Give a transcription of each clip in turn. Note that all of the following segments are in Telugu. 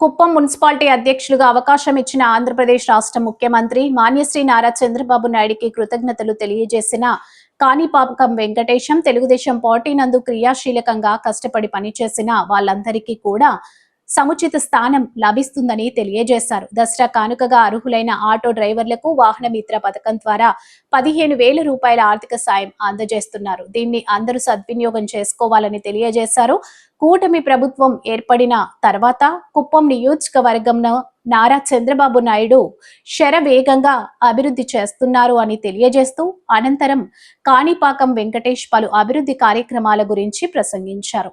కుప్పం మున్సిపాలిటీ అధ్యక్షులుగా అవకాశం ఇచ్చిన ఆంధ్రప్రదేశ్ రాష్ట్ర ముఖ్యమంత్రి మాన్యశ్రీ నారా చంద్రబాబు నాయుడికి కృతజ్ఞతలు తెలియజేసిన కాణిపాపకం వెంకటేశం తెలుగుదేశం పార్టీ నందు క్రియాశీలకంగా కష్టపడి పనిచేసిన వాళ్ళందరికీ కూడా సముచిత స్థానం లభిస్తుందని తెలియజేశారు. దసరా కానుకగా అర్హులైన ఆటో డ్రైవర్లకు వాహన మిత్ర పథకం ద్వారా పదిహేను వేల రూపాయల ఆర్థిక సాయం అందజేస్తున్నారు. దీన్ని అందరూ సద్వినియోగం చేసుకోవాలని తెలియజేశారు. కూటమి ప్రభుత్వం ఏర్పడిన తర్వాత కుప్పం నియోజకవర్గంను నారా చంద్రబాబు నాయుడు శరవేగంగా అభివృద్ధి చేస్తున్నారు అని తెలియజేస్తూ అనంతరం కాణిపాకం వెంకటేష్ పలు అభివృద్ధి కార్యక్రమాల గురించి ప్రసంగించారు.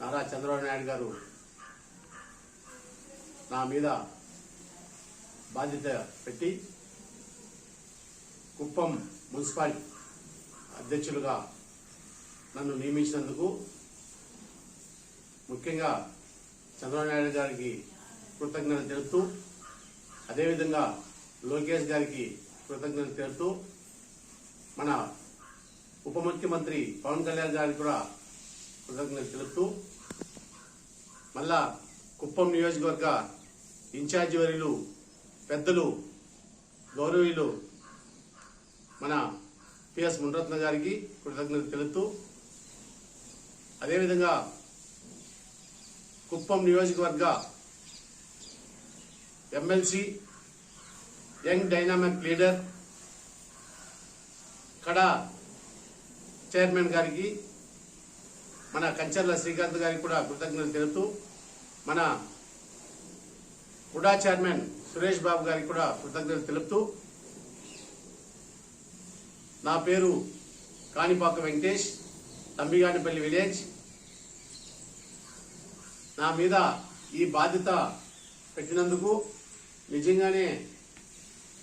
నారా చంద్రబాబు నాయుడు గారు నా మీద బాధ్యత పెట్టి కుప్పం మున్సిపాలిటీ అధ్యక్షులుగా నన్ను నియమించినందుకు ముఖ్యంగా చంద్రబాబు నాయుడు గారికి కృతజ్ఞత తెలుపుతూ అదేవిధంగా లోకేష్ గారికి కృతజ్ఞతలు తెలుపుతూ మన ఉప ముఖ్యమంత్రి పవన్ కళ్యాణ్ గారికి కూడా కృతజ్ఞత తెలుపుతూ మళ్ళా కుప్పం నియోజకవర్గ ఇన్ఛార్జి వర్యులు పెద్దలు గౌరవీయులు మన పిఎస్ మునరత్న గారికి కృతజ్ఞత తెలుపుతూ అదేవిధంగా కుప్పం నియోజకవర్గ MLC young dynamic leader Kada chairman గారికి మన కంచర్ల శ్రీకాంత్ గారికి కూడా కృతజ్ఞతలు తెలుపుతూ మన కుడా చైర్మన్ సురేష్ బాబు గారికి కూడా కృతజ్ఞతలు తెలుపుతూ నా పేరు కాణిపాక వెంకటేష్ తంబిగానిపల్లి విలేజ్. నా మీద ఈ బాధ్యత పెట్టినందుకు నిజంగానే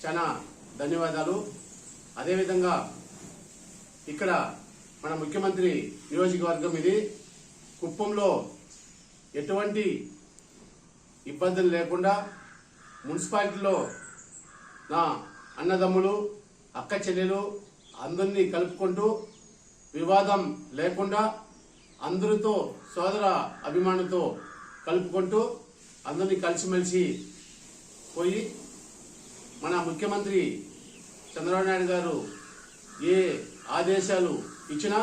చాలా ధన్యవాదాలు. అదేవిధంగా ఇక్కడ మన ముఖ్యమంత్రి నియోజకవర్గం ఇది. కుప్పంలో ఎటువంటి ఇబ్బందులు లేకుండా మున్సిపాలిటీలో నా అన్నదమ్ములు అక్క చెల్లెలు అందరినీ కలుపుకుంటూ వివాదం లేకుండా అందరితో సోదర అభిమానంతో కలుపుకుంటూ అందరినీ కలిసిమెలిసి పోయి మన ముఖ్యమంత్రి చంద్రబాబు నాయుడు గారు ఏ ఆదేశాలు ఇచ్చినా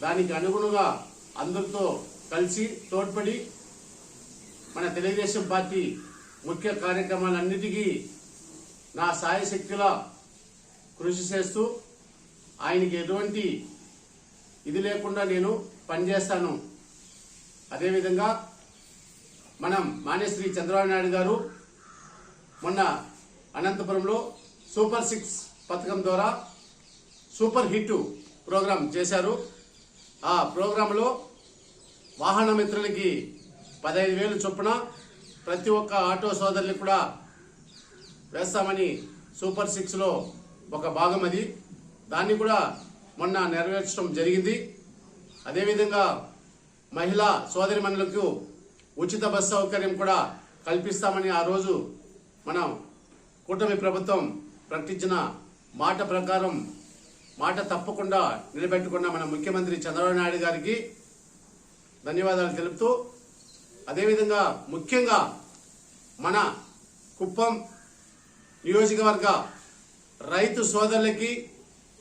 దానికి అనుగుణంగా అందరితో కలిసి తోడ్పడి మన తెలుగుదేశం పార్టీ ముఖ్య కార్యక్రమాలన్నిటికీ నా సాయశక్తిలా కృషి చేస్తూ ఆయనకి ఎటువంటి ఇది లేకుండా నేను పనిచేస్తాను. అదేవిధంగా మనం మానేశ్రీ చంద్రబాబు నాయుడు గారు మొన్న అనంతపురంలో సూపర్ సిక్స్ పథకం ద్వారా సూపర్ హిట్ ప్రోగ్రాం చేశారు. ఆ ప్రోగ్రాంలో వాహన మిత్రులకి పదహైదు వేలు చొప్పున ప్రతి ఒక్క ఆటో సోదరులకు కూడా వేస్తామని సూపర్ సిక్స్లో ఒక భాగం అది. దాన్ని కూడా మొన్న నెరవేర్చడం జరిగింది. అదేవిధంగా మహిళా సోదరిమణులకు ఉచిత బస్సు సౌకర్యం కూడా కల్పిస్తామని ఆ రోజు మనం కూటమి ప్రభుత్వం ప్రకటించిన మాట ప్రకారం మాట తప్పకుండా నిలబెట్టుకున్న మన ముఖ్యమంత్రి చంద్రబాబు నాయుడు గారికి ధన్యవాదాలు తెలుపుతూ అదేవిధంగా ముఖ్యంగా మన కుప్పం నియోజకవర్గ రైతు సోదరులకి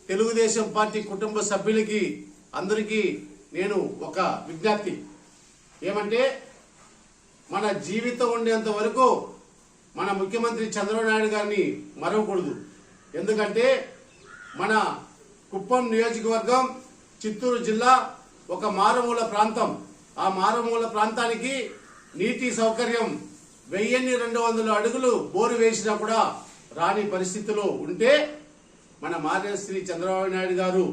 తెలుగుదేశం పార్టీ కుటుంబ సభ్యులకి అందరికీ నేను ఒక విజ్ఞప్తి. ఏమంటే మన జీవితం ఉండేంత వరకు మన ముఖ్యమంత్రి చంద్రబాబు నాయుడు గారిని మరవకూడదు. ఎందుకంటే మన కుప్పం నియోజకవర్గం చిత్తూరు జిల్లా ఒక మారుమూల ప్రాంతం. ఆ మారుమూల ప్రాంతానికి నీటి సౌకర్యం వెయ్యిన్ని రెండు వందల అడుగులు బోరు వేసినా కూడా రాని పరిస్థితిలో ఉంటే మన మారేశ్రీ చంద్రబాబు నాయుడు గారు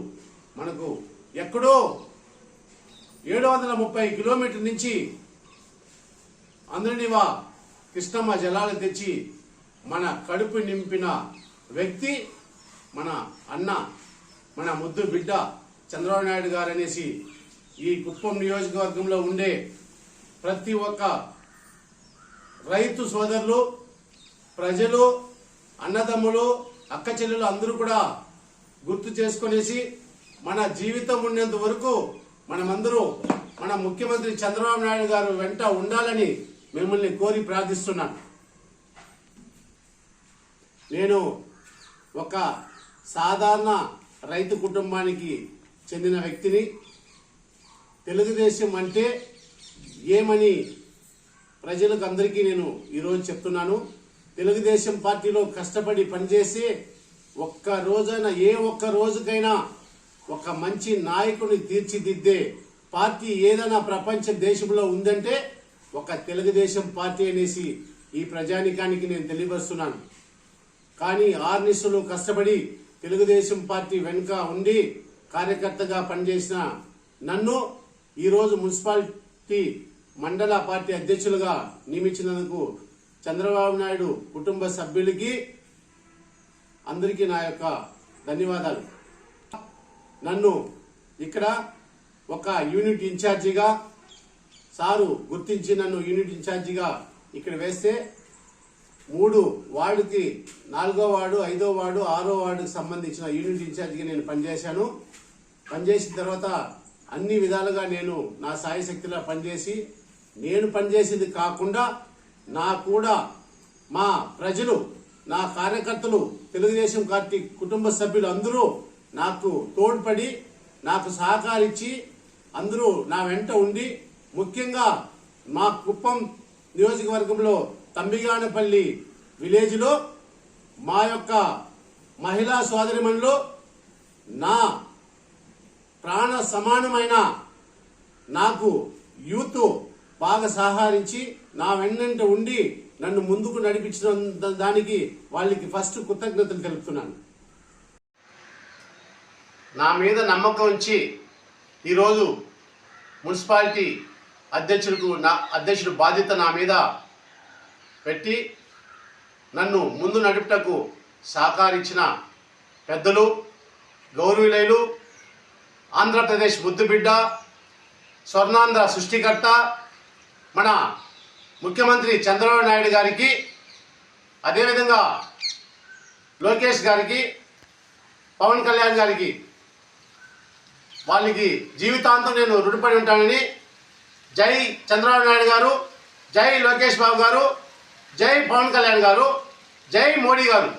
మనకు ఎక్కడో ఏడు వందల ముప్పై కిలోమీటర్ నుంచి అందరినివా కృష్ణమ్మ జలాలు తెచ్చి మన కడుపు నింపిన వ్యక్తి మన అన్న మన ముద్దు బిడ్డ చంద్రబాబు నాయుడు గారు అనేసి ఈ కుప్పం నియోజకవర్గంలో ఉండే ప్రతి ఒక్క రైతు సోదరులు ప్రజలు అన్నదమ్ములు అక్క చెల్లెలు అందరూ కూడా గుర్తు చేసుకునేసి మన జీవితం ఉండేంత వరకు మనమందరూ మన ముఖ్యమంత్రి చంద్రబాబు నాయుడు గారు వెంట ఉండాలని మిమ్మల్ని కోరి ప్రార్థిస్తున్నాను. నేను ఒక సాధారణ రైతు కుటుంబానికి చెందిన వ్యక్తిని తెలుగుదేశం అంటే ఏమని ప్రజలకు అందరికీ నేను ఈరోజు చెప్తున్నాను. తెలుగుదేశం పార్టీలో కష్టపడి పనిచేసి ఒక్క రోజైన ఏ ఒక్క రోజుకైనా ఒక మంచి నాయకుని తీర్చిదిద్దే పార్టీ ఏదైనా ప్రపంచ దేశంలో ఉందంటే ఒక తెలుగుదేశం పార్టీ అనేసి ఈ ప్రజానికానికి నేను తెలియపరుస్తున్నాను. కానీ ఆర్నిసులు కష్టపడి తెలుగుదేశం పార్టీ వెనుక ఉండి కార్యకర్తగా పనిచేసిన నన్ను ఈరోజు మున్సిపాలిటీ మండల పార్టీ అధ్యక్షులుగా నియమించినందుకు చంద్రబాబు నాయుడు కుటుంబ సభ్యులకి అందరికీ నా యొక్క ధన్యవాదాలు. నన్ను ఇక్కడ ఒక యూనిట్ ఇన్ఛార్జిగా సారు గుర్తించి నన్ను యూనిట్ ఇన్ఛార్జిగా ఇక్కడ వేస్తే మూడు వార్డుకి నాలుగో వార్డు ఐదో వార్డు ఆరో వార్డుకి సంబంధించిన యూనిట్ ఇన్ఛార్జిగా నేను పనిచేశాను. పనిచేసిన తర్వాత అన్ని విధాలుగా నేను నా సాయి పనిచేసి నేను పనిచేసింది కాకుండా నా కూడా మా ప్రజలు నా కార్యకర్తలు తెలుగుదేశం పార్టీ కుటుంబ సభ్యులు అందరూ నాకు తోడ్పడి నాకు సహకారిచ్చి అందరూ నా వెంట ఉండి ముఖ్యంగా మా కుప్పం నియోజకవర్గంలో తంబిగానపల్లి విలేజ్లో మా యొక్క మహిళా సోదరిమణిలో నా ప్రాణ సమానమైన నాకు యూత్ బాగా సహకరించి నా వెన్నంట ఉండి నన్ను ముందుకు నడిపించిన దానికి వాళ్ళకి ఫస్ట్ కృతజ్ఞతలు తెలుపుతున్నాను. నా మీద నమ్మకం ఉంచి ఈరోజు మున్సిపాలిటీ అధ్యక్షుడికి నా అధ్యక్షుడు బాధ్యత నా మీద పెట్టి నన్ను ముందు నడుపుటకు సహకరించిన పెద్దలు గౌరవీయులు ఆంధ్రప్రదేశ్ ముద్దుబిడ్డ స్వర్ణాంధ్ర సృష్టికర్త మన ముఖ్యమంత్రి చంద్రబాబు నాయుడు గారికి అదేవిధంగా లోకేష్ గారికి పవన్ కళ్యాణ్ గారికి వాళ్ళకి జీవితాంతం నేను రుణపడి ఉంటానని జై చంద్రబాబు నాయుడు గారు జై లోకేష్ బాబు గారు జై పవన్ కళ్యాణ్ గారు జై మోడీ గారు.